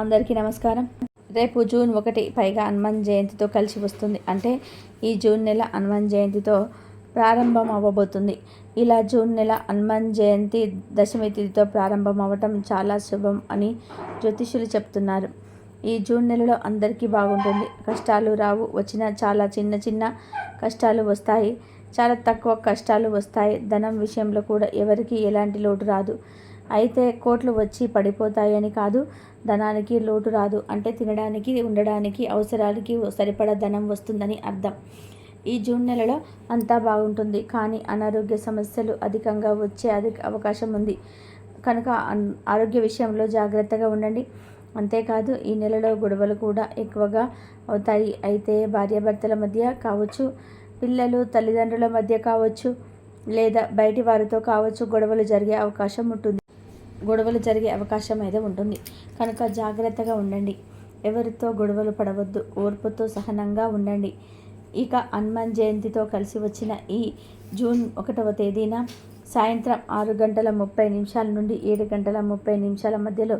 అందరికీ నమస్కారం. రేపు జూన్ ఒకటి పైగా హనుమాన్ జయంతితో కలిసి వస్తుంది. అంటే ఈ జూన్ నెల హనుమాన్ జయంతితో ప్రారంభం అవ్వబోతుంది. ఇలా జూన్ నెల హనుమాన్ జయంతి దశమి తిథితో ప్రారంభం అవ్వటం చాలా శుభం అని జ్యోతిషులు చెప్తున్నారు. ఈ జూన్ నెలలో అందరికీ బాగుంటుంది. కష్టాలు రావు. వచ్చిన చాలా చిన్న చిన్న కష్టాలు వస్తాయి. చాలా తక్కువ కష్టాలు వస్తాయి. ధనం విషయంలో కూడా ఎవరికి ఎలాంటి లోటు రాదు. అయితే కోట్లు వచ్చి పడిపోతాయని కాదు ధనానికి లోటు రాదు. అంటే తినడానికి ఉండడానికి అవసరాలకి సరిపడా ధనం వస్తుందని అర్థం. ఈ జూన్ నెలలో అంతా బాగుంటుంది. కానీ అనారోగ్య సమస్యలు అధికంగా వచ్చే అధిక అవకాశం ఉంది. కనుక ఆరోగ్య విషయంలో జాగ్రత్తగా ఉండండి. అంతేకాదు ఈ నెలలో గొడవలు కూడా ఎక్కువగా అవుతాయి. అయితే భార్యాభర్తల మధ్య కావచ్చు పిల్లలు తల్లిదండ్రుల మధ్య కావచ్చు లేదా బయటి వారితో కావచ్చు గొడవలు జరిగే అవకాశం ఉంటుంది. గొడవలు జరిగే అవకాశం అయితే ఉంటుంది. కనుక జాగ్రత్తగా ఉండండి. ఎవరితో గొడవలు పడవద్దు. ఓర్పుతో సహనంగా ఉండండి. ఇక హనుమాన్ జయంతితో కలిసి వచ్చిన ఈ జూన్ ఒకటవ తేదీన సాయంత్రం ఆరు గంటల ముప్పై నిమిషాల నుండి ఏడు గంటల ముప్పై నిమిషాల మధ్యలో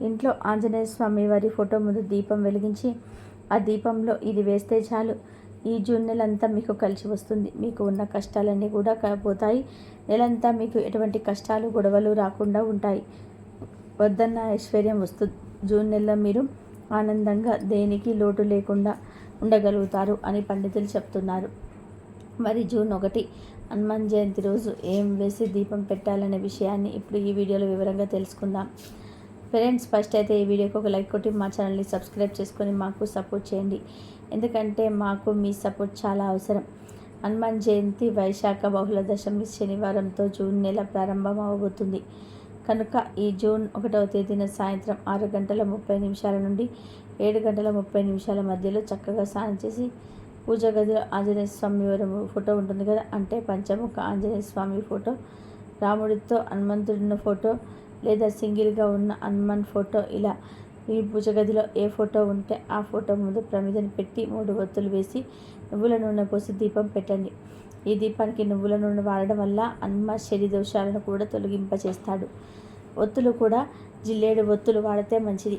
ఇంట్లో ఆంజనేయ స్వామి వారి ఫోటో ముందు దీపం వెలిగించి ఆ దీపంలో ఇది వేస్తే చాలు. ఈ జూన్ నెలంతా మీకు కలిసి వస్తుంది. మీకు ఉన్న కష్టాలన్నీ కూడా పోతాయి. నెలంతా మీకు ఎటువంటి కష్టాలు గొడవలు రాకుండా ఉంటాయి. వద్దన్న ఐశ్వర్యం వస్తుంది జూన్ నెలలో మీరు ఆనందంగా దేనికి లోటు లేకుండా ఉండగలుగుతారు అని పండితులు చెప్తున్నారు. మరి జూన్ ఒకటి హనుమాన్ జయంతి రోజు ఏం వేసి దీపం పెట్టాలనే విషయాన్ని ఇప్పుడు ఈ వీడియోలో వివరంగా తెలుసుకుందాం. ఫ్రెండ్స్ ఫస్ట్ అయితే ఈ వీడియోకి ఒక లైక్ కొట్టి మా ఛానల్ని సబ్స్క్రైబ్ చేసుకొని మాకు సపోర్ట్ చేయండి. ఎందుకంటే మాకు మీ సపోర్ట్ చాలా అవసరం. హనుమాన్ జయంతి వైశాఖ బహుళ దశమి శనివారంతో జూన్ నెల ప్రారంభం అవబోతుంది కనుక ఈ జూన్ ఒకటవ తేదీన సాయంత్రం ఆరు గంటల ముప్పై నిమిషాల నుండి ఏడు గంటల ముప్పై నిమిషాల మధ్యలో చక్కగా స్నానం చేసి పూజ గదిలో ఆంజనేయ స్వామి ఫోటో ఉంటుంది కదా అంటే పంచముఖ ఆంజనేయ స్వామి ఫోటో. రాముడితో హనుమంతుడిన్న ఫోటో లేదా సింగిల్గా ఉన్న హనుమాన్ ఫోటో ఇలా ఈ పూజ గదిలో ఏ ఫోటో ఉంటే ఆ ఫోటో ముందు ప్రమిదని పెట్టి మూడు ఒత్తులు వేసి నువ్వుల నూనె పోసి దీపం పెట్టండి. ఈ దీపానికి నువ్వుల నూనె వాడడం వల్ల అన్మ శని దోషాలను కూడా తొలగింపచేస్తాడు. ఒత్తులు కూడా జిల్లేడు ఒత్తులు వాడితే మంచిది.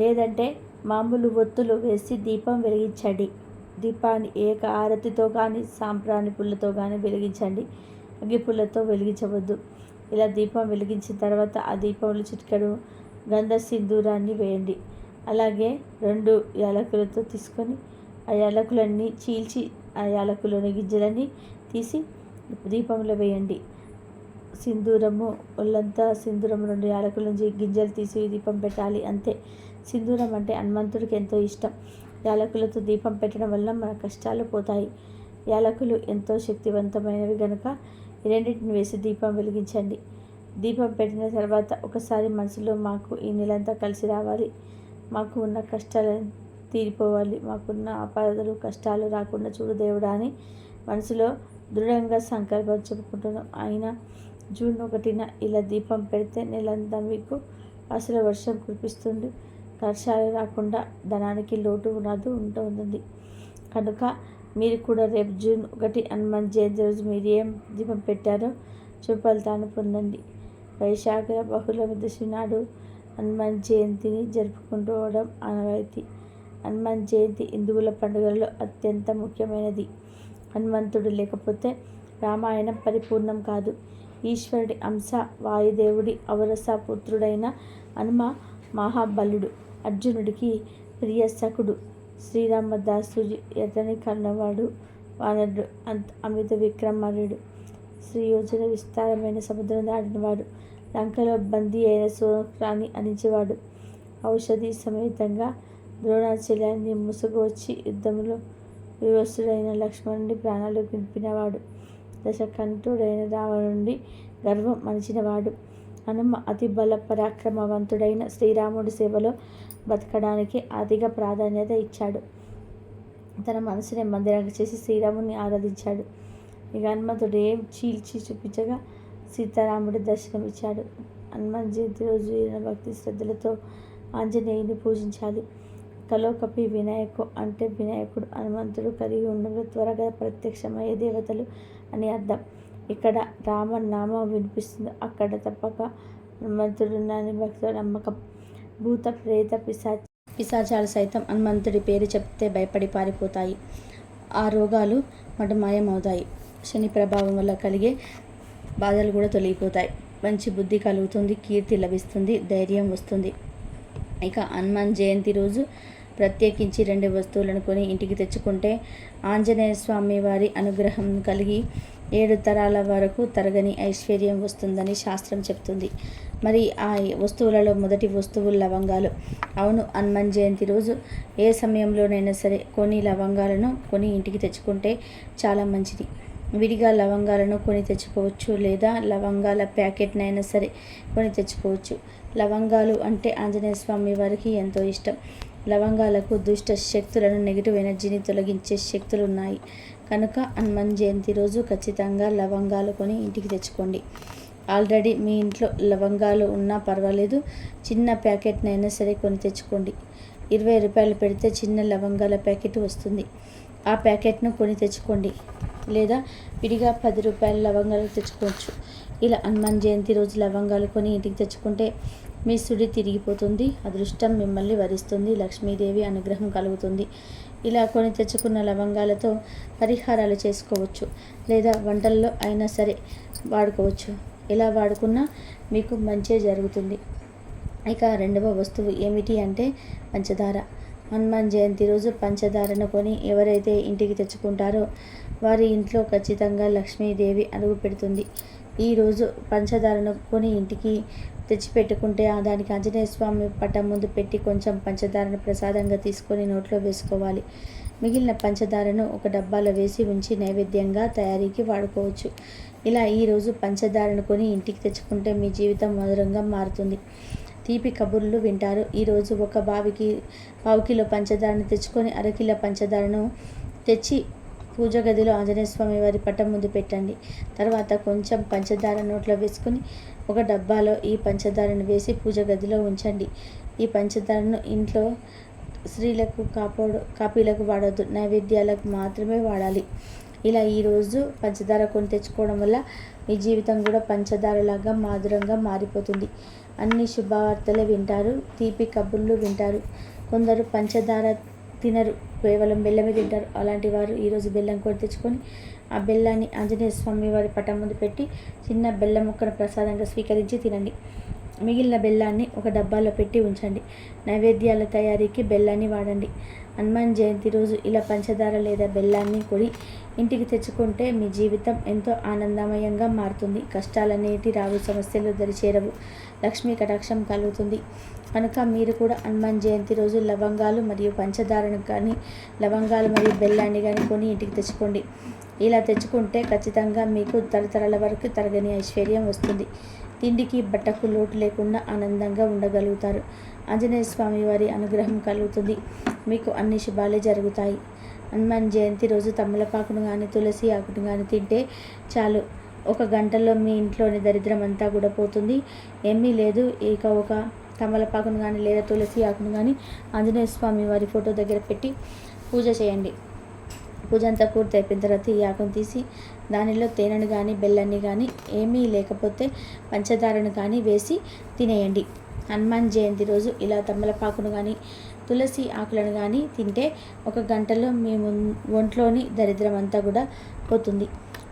లేదంటే మామూలు ఒత్తులు వేసి దీపం వెలిగించండి. దీపాన్ని ఏక ఆరతితో కానీ సాంప్రాణి పుల్లతో కానీ వెలిగించండి. అగ్గి పుల్లతో వెలిగించవద్దు. ఇలా దీపం వెలిగించిన తర్వాత ఆ దీపంలో చిటికెడు గంధ సింధూరాన్ని వేయండి. అలాగే రెండు యాలకులతో తీసుకొని ఆ యాలకులన్నీ చీల్చి ఆ యాలకులోని గింజలన్నీ తీసి దీపంలో వేయండి. సింధూరము ఒళ్ళంతా సింధూరం రెండు యాలకుల నుంచి గింజలు తీసి దీపం పెట్టాలి అంతే. సింధూరం అంటే హనుమంతుడికి ఎంతో ఇష్టం. యాలకులతో దీపం పెట్టడం వల్ల మన కష్టాలు పోతాయి. యాలకులు ఎంతో శక్తివంతమైనవి కనుక రెండింటిని వేసి దీపం వెలిగించండి. దీపం పెట్టిన తర్వాత ఒకసారి మనసులో మాకు ఈ నెలంతా కలిసి రావాలి. మాకు ఉన్న కష్టాలను తీరిపోవాలి. మాకున్న ఆపదలు కష్టాలు రాకుండా చూడు దేవుడా అని మనసులో దృఢంగా సంకల్పం చెప్పుకుంటున్నాం. అయినా జూన్ ఒకటిన ఇలా దీపం పెడితే నెలంతా మీకు అసలు వర్షం కురిపిస్తుంది. వర్షాలు రాకుండా ధనానికి లోటు రాదు ఉంటుంది. కనుక మీరు కూడా రేపు జూన్ ఒకటి హనుమాన్ జయంతి రోజు మీరు ఏం దీపం పెట్టారో చూపలతాను పొందండి. వైశాఖ బహుళ దశి నాడు హనుమాన్ జయంతిని జరుపుకుంటూవడం ఆనవాయితీ. హనుమాన్ జయంతి హిందువుల పండుగలలో అత్యంత ముఖ్యమైనది. హనుమంతుడు లేకపోతే రామాయణం పరిపూర్ణం కాదు. ఈశ్వరుడి అంశ వాయుదేవుడి అవరస పుత్రుడైన హనుమ మహాబలుడు అర్జునుడికి ప్రియసకుడు శ్రీరామదాసు ఎతని కన్నవాడు వానరుడు అంత అమిత విక్రమార్యుడు. శ్రీయోజన విస్తారమైన సముద్రం దాటినవాడు. లంకలో బందీ అయిన సోక్రాన్ని అణించేవాడు ఔషధి సమేతంగా ముసుగు ముసుగొచ్చి యుద్ధంలో వివసుడైన లక్ష్మణుడి ప్రాణాలు నింపినవాడు దశకంఠుడైన రావణుడి గర్వం మనిచినవాడు హనుమ అతి బల పరాక్రమవంతుడైన శ్రీరాముడి సేవలో బతకడానికి అతిగా ప్రాధాన్యత ఇచ్చాడు. తన మనసుని మందిరంగా చేసి శ్రీరాముని ఆరాధించాడు. ఇక హనుమంతుడు ఏం చీల్చి చూపించగా సీతారాముడి దర్శనమిచ్చాడు. హనుమాన్ జయంతి రోజు భక్తి శ్రద్ధలతో ఆంజనేయుని పూజించాలి. కలోకపి వినాయకు అంటే వినాయకుడు హనుమంతుడు కలిగి ఉండగా త్వరగా ప్రత్యక్షమయ్యే దేవతలు అని అర్థం. ఇక్కడ రామ నామం వినిపిస్తుంది. అక్కడ తప్పక హనుమంతుడున్నాని భక్తుల నమ్మకం. భూత ప్రేత పిశా పిశాచాలు సైతం హనుమంతుడి పేరు చెప్తే భయపడి పారిపోతాయి. ఆ రోగాలు మటమాయమవుతాయి. శని ప్రభావం వల్ల కలిగే బాధలు కూడా తొలగిపోతాయి. మంచి బుద్ధి కలుగుతుంది కీర్తి లభిస్తుంది ధైర్యం వస్తుంది. ఇక హనుమాన్ జయంతి రోజు ప్రత్యేకించి రెండు వస్తువులను కొని ఇంటికి తెచ్చుకుంటే ఆంజనేయ స్వామి వారి అనుగ్రహం కలిగి ఏడు తరాల వరకు తరగని ఐశ్వర్యం వస్తుందని శాస్త్రం చెప్తుంది. మరి ఆ వస్తువులలో మొదటి వస్తువు లవంగాలు. అవును హనుమాన్ జయంతి రోజు ఏ సమయంలోనైనా సరే కొన్ని లవంగాలను కొని ఇంటికి తెచ్చుకుంటే చాలా మంచిది. విడిగా లవంగాలను కొని తెచ్చుకోవచ్చు లేదా లవంగాల ప్యాకెట్నైనా సరే కొని తెచ్చుకోవచ్చు. లవంగాలు అంటే ఆంజనేయ స్వామి వారికి ఎంతో ఇష్టం. లవంగాలకు దుష్ట శక్తులను నెగిటివ్ ఎనర్జీని తొలగించే శక్తులు ఉన్నాయి కనుక హనుమాన్ జయంతి రోజు ఖచ్చితంగా లవంగాలు కొని ఇంటికి తెచ్చుకోండి. ఆల్రెడీ మీ ఇంట్లో లవంగాలు ఉన్నా పర్వాలేదు చిన్న ప్యాకెట్నైనా సరే కొని తెచ్చుకోండి. ఇరవై రూపాయలు పెడితే చిన్న లవంగాల ప్యాకెట్ వస్తుంది. ఆ ప్యాకెట్ను కొని తెచ్చుకోండి. లేదా విడిగా పది రూపాయల లవంగాలు తెచ్చుకోవచ్చు. ఇలా హనుమాన్ జయంతి రోజు లవంగాలు కొని ఇంటికి తెచ్చుకుంటే మీ సుడి తిరిగిపోతుంది అదృష్టం మిమ్మల్ని వరిస్తుంది లక్ష్మీదేవి అనుగ్రహం కలుగుతుంది. ఇలా కొని తెచ్చుకున్న లవంగాలతో పరిహారాలు చేసుకోవచ్చు లేదా వంటల్లో అయినా సరే వాడుకోవచ్చు. ఎలా వాడుకున్నా మీకు మంచే జరుగుతుంది. ఇక రెండవ వస్తువు ఏమిటి అంటే పంచదార. హనుమాన్ జయంతి రోజు పంచదారను కొని ఎవరైతే ఇంటికి తెచ్చుకుంటారో వారి ఇంట్లో ఖచ్చితంగా లక్ష్మీదేవి అడుగు పెడుతుంది. ఈరోజు పంచదారను కొని ఇంటికి తెచ్చిపెట్టుకుంటే దానికి ఆంజనేయ స్వామి పటం ముందు పెట్టి కొంచెం పంచదారను ప్రసాదంగా తీసుకొని నోట్లో వేసుకోవాలి. మిగిలిన పంచదారను ఒక డబ్బాలో వేసి ఉంచి నైవేద్యంగా తయారీకి వాడుకోవచ్చు. ఇలా ఈరోజు పంచదారను కొని ఇంటికి తెచ్చుకుంటే మీ జీవితం మధురంగా మారుతుంది. తీపి కబుర్లు వింటారు. ఈరోజు ఒక బావికి పావు కిలో పంచదారను తెచ్చుకొని అరకిలో పంచదారను తెచ్చి పూజ గదిలో ఆంజనేయ స్వామి వారి పట్టం ముందు పెట్టండి. తర్వాత కొంచెం పంచదార నోట్లో వేసుకొని ఒక డబ్బాలో ఈ పంచదారను వేసి పూజ గదిలో ఉంచండి. ఈ పంచదారను ఇంట్లో స్త్రీలకు కాపాడు కాపీలకు వాడద్దు. నైవేద్యాలకు మాత్రమే వాడాలి. ఇలా ఈరోజు పంచదార కొని తెచ్చుకోవడం వల్ల మీ జీవితం కూడా పంచదారలాగా మాధురంగా మారిపోతుంది. అన్ని శుభవార్తలే వింటారు తీపి కబుర్లు వింటారు. కొందరు పంచదార తినరు కేవలం బెల్లమే తింటారు. అలాంటి వారు ఈరోజు బెల్లం కూడా తెచ్చుకొని ఆ బెల్లాన్ని ఆంజనేయ స్వామి వారి పటం ముందు పెట్టి చిన్న బెల్లం ముక్కను ప్రసాదంగా స్వీకరించి తినండి. మిగిలిన బెల్లాన్ని ఒక డబ్బాలో పెట్టి ఉంచండి. నైవేద్యాల తయారీకి బెల్లాన్ని వాడండి. హనుమాన్ జయంతి రోజు ఇలా పంచదార లేదా బెల్లాన్ని కొడి ఇంటికి తెచ్చుకుంటే మీ జీవితం ఎంతో ఆనందమయంగా మారుతుంది. కష్టాలనేటి రావు సమస్యలు దరిచేరవు. లక్ష్మీ కటాక్షం కలుగుతుంది. కనుక మీరు కూడా హనుమాన్ జయంతి రోజు లవంగాలు మరియు పంచదారను కానీ లవంగాలు మరియు బెల్లాన్ని కానీ కొని ఇంటికి తెచ్చుకోండి. ఇలా తెచ్చుకుంటే ఖచ్చితంగా మీకు తరతరాల వరకు తరగని ఐశ్వర్యం వస్తుంది. తిండికి బట్టకు లోటు లేకుండా ఆనందంగా ఉండగలుగుతారు. ఆంజనేయ స్వామి వారి అనుగ్రహం కలుగుతుంది. మీకు అన్ని శుభాలే జరుగుతాయి. హనుమాన్ జయంతి రోజు తమలపాకును కానీ తులసి ఆకును కానీ తింటే చాలు. ఒక గంటలో మీ ఇంట్లోని దరిద్రం అంతా కూడా పోతుంది. ఏమీ లేదు. ఇక ఒక తమలపాకును కానీ లేదా తులసి ఆకును కానీ ఆంజనేయ స్వామి వారి ఫోటో దగ్గర పెట్టి పూజ చేయండి. పూజ అంతా పూర్తి అయిపోయిన తర్వాత ఈ ఆకును తీసి దానిలో తేనెను కానీ బెల్లాన్ని కానీ ఏమీ లేకపోతే పంచదారను కానీ వేసి తినేయండి. హనుమాన్ జయంతి రోజు ఇలా తమ్మలపాకును కానీ తులసి ఆకులను కానీ తింటే ఒక గంటలో మీ ఒంట్లోని దరిద్రం అంతా కూడా పోతుంది.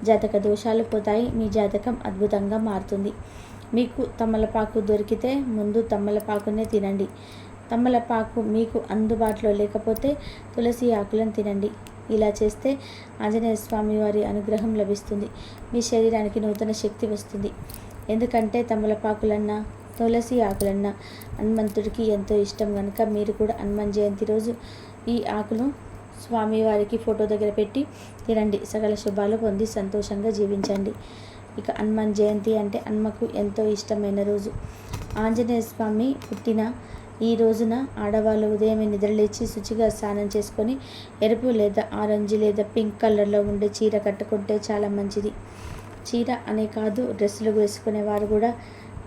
జాతక దోషాలు పోతాయి. మీ జాతకం అద్భుతంగా మారుతుంది. మీకు తమ్మలపాకు దొరికితే ముందు తమ్మలపాకునే తినండి. తమ్మలపాకు మీకు అందుబాటులో లేకపోతే తులసి ఆకులను తినండి. ఇలా చేస్తే ఆంజనేయ స్వామి వారి అనుగ్రహం లభిస్తుంది. మీ శరీరానికి నూతన శక్తి వస్తుంది. ఎందుకంటే తమలపాకులన్నా తులసి ఆకులన్న హనుమంతుడికి ఎంతో ఇష్టం. కనుక మీరు కూడా హనుమాన్ జయంతి రోజు ఈ ఆకులు స్వామివారికి ఫోటో దగ్గర పెట్టి తినండి. సకల శుభాలు పొంది సంతోషంగా జీవించండి. ఇక హనుమాన్ జయంతి అంటే హనుమకు ఎంతో ఇష్టమైన రోజు. ఆంజనేయ స్వామి పుట్టిన ఈ రోజున ఆడవాళ్ళు ఉదయమే నిద్రలేచి శుచిగా స్నానం చేసుకొని ఎరుపు లేదా ఆరెంజ్ లేదా పింక్ కలర్లో ఉండే చీర కట్టుకుంటే చాలా మంచిది. చీర అనే కాదు డ్రెస్సులు వేసుకునే వారు కూడా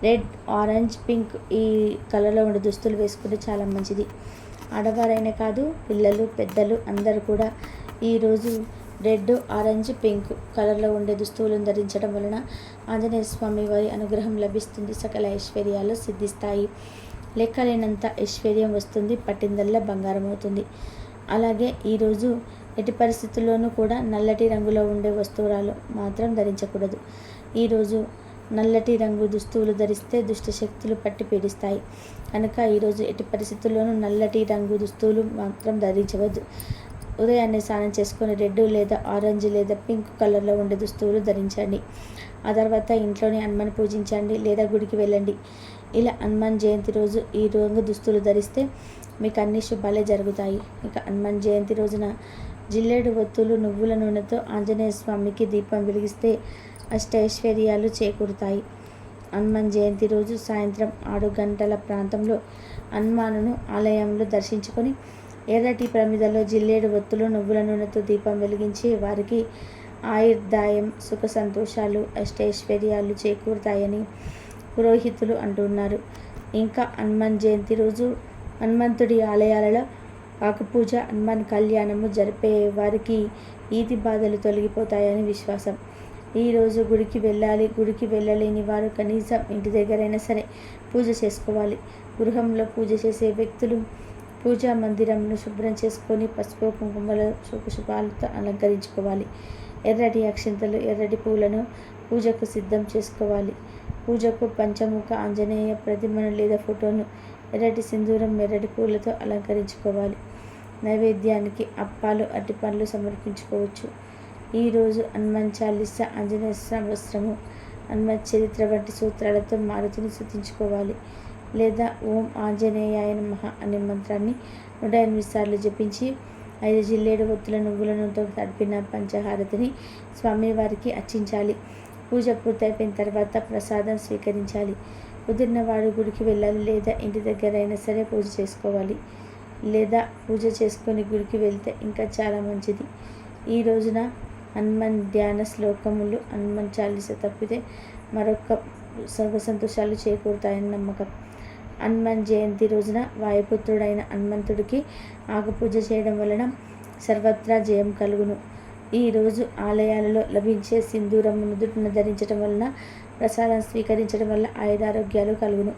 రెడ్ ఆరెంజ్ పింక్ ఈ కలర్లో ఉండే దుస్తులు వేసుకుంటే చాలా మంచిది. ఆడవారైనా కాదు పిల్లలు పెద్దలు అందరూ కూడా ఈరోజు రెడ్ ఆరెంజ్ పింక్ కలర్లో ఉండే దుస్తువులను ధరించడం వలన ఆంజనేయ స్వామి వారి అనుగ్రహం లభిస్తుంది. సకల ఐశ్వర్యాలు సిద్ధిస్తాయి. లెక్కలేనంత ఐశ్వర్యం వస్తుంది పట్టిందల్లా బంగారం అవుతుంది అలాగే ఈరోజు ఎట్టి పరిస్థితుల్లోనూ కూడా నల్లటి రంగులో ఉండే వస్తువురాలు మాత్రం ధరించకూడదు. ఈరోజు నల్లటి రంగు దుస్తువులు ధరిస్తే దుష్ట శక్తులు పట్టి పీడిస్తాయి. కనుక ఈరోజు ఎట్టి పరిస్థితుల్లోనూ నల్లటి రంగు దుస్తువులు మాత్రం ధరించవద్దు. ఉదయాన్నే స్నానం చేసుకొని రెడ్ లేదా ఆరెంజ్ లేదా పింక్ కలర్లో ఉండే దుస్తువులు ధరించండి. ఆ తర్వాత ఇంట్లోనే అమ్మని పూజించండి లేదా గుడికి వెళ్ళండి. ఇలా హనుమాన్ జయంతి రోజు ఈ రంగు దుస్తులు ధరిస్తే మీకు అన్ని శుభాలే జరుగుతాయి. ఇక హనుమాన్ జయంతి రోజున జిల్లేడు ఒత్తులు నువ్వుల నూనెతో ఆంజనేయ స్వామికి దీపం వెలిగిస్తే అష్టైశ్వర్యాలు చేకూరుతాయి. హనుమాన్ జయంతి రోజు సాయంత్రం ఆరు గంటల ప్రాంతంలో హనుమానును ఆలయంలో దర్శించుకొని ఎర్రటి ప్రమిదలో జిల్లేడు ఒత్తులు నువ్వుల నూనెతో దీపం వెలిగించి వారికి ఆయుర్దాయం సుఖ సంతోషాలు అష్టైశ్వర్యాలు చేకూరుతాయని పురోహితులు అంటున్నారు. ఇంకా హనుమాన్ జయంతి రోజు హనుమంతుడి ఆలయాలలో ఆకుపూజ హనుమాన్ కళ్యాణము జరిపే వారికి ఈతి బాధలు తొలగిపోతాయని విశ్వాసం. ఈరోజు గుడికి వెళ్ళాలి గుడికి వెళ్ళలేని వారు కనీసం ఇంటి దగ్గరైనా సరే పూజ చేసుకోవాలి. గృహంలో పూజ చేసే వ్యక్తులు పూజా మందిరంను శుభ్రం చేసుకొని పసుపు కుంకుమల శుభాలతో అలంకరించుకోవాలి. ఎర్రటి అక్షింతలు ఎర్రటి పూలను పూజకు సిద్ధం చేసుకోవాలి. పూజకు పంచముఖ ఆంజనేయ ప్రతిమను లేదా ఫోటోను ఎర్రటి సింధూరం ఎర్రటి పూలతో అలంకరించుకోవాలి. నైవేద్యానికి అప్పాలు అరటిపండ్లు సమర్పించుకోవచ్చు. ఈరోజు హనుమాన్ చాలీస ఆంజనేయ వస్త్రము హనుమాన్ చరిత్ర వంటి సూత్రాలతో మారుతిని శృతించుకోవాలి లేదా ఓం ఆంజనేయాయ మహ అనే మంత్రాన్ని నూట ఎనిమిది సార్లు జపించి ఐదు జిల్లేడు ఒత్తుల నువ్వులను తడిపిన పంచహారతిని స్వామివారికి అర్చించాలి. పూజ పూర్తయిపోయిన తర్వాత ప్రసాదం స్వీకరించాలి. కుదిరిన వాడు గుడికి వెళ్ళాలి లేదా ఇంటి దగ్గర అయినా సరే పూజ చేసుకోవాలి లేదా పూజ చేసుకొని గుడికి వెళ్తే ఇంకా చాలా మంచిది. ఈ రోజున హనుమాన్ ధ్యాన శ్లోకములు హనుమాన్ చాలీస తప్పితే మరొక సర్వ సంతోషాలు చేకూరుతాయని నమ్మకం. హనుమాన్ జయంతి రోజున వాయుపుత్రుడైన హనుమంతుడికి ఆకుపూజ చేయడం వలన సర్వత్రా జయం కలుగును. ఈరోజు ఆలయాలలో లభించే సింధూరం నుదుటిన ధరించడం వలన ప్రసాదం స్వీకరించడం వల్ల ఆయుధారోగ్యాలు కలుగును.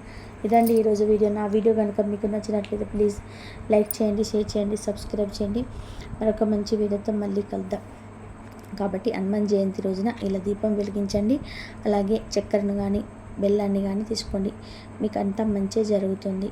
ఇదండి ఈరోజు వీడియో. నా వీడియో కనుక మీకు నచ్చినట్లయితే ప్లీజ్ లైక్ చేయండి షేర్ చేయండి సబ్స్క్రైబ్ చేయండి. మరొక మంచి వీడియోతో మళ్ళీ కలుద్దాం. కాబట్టి హనుమాన్ జయంతి రోజున ఇలా దీపం వెలిగించండి. అలాగే చక్కెరను కానీ బెల్లాన్ని కానీ తీసుకోండి. మీకు అంతా మంచి జరుగుతుంది.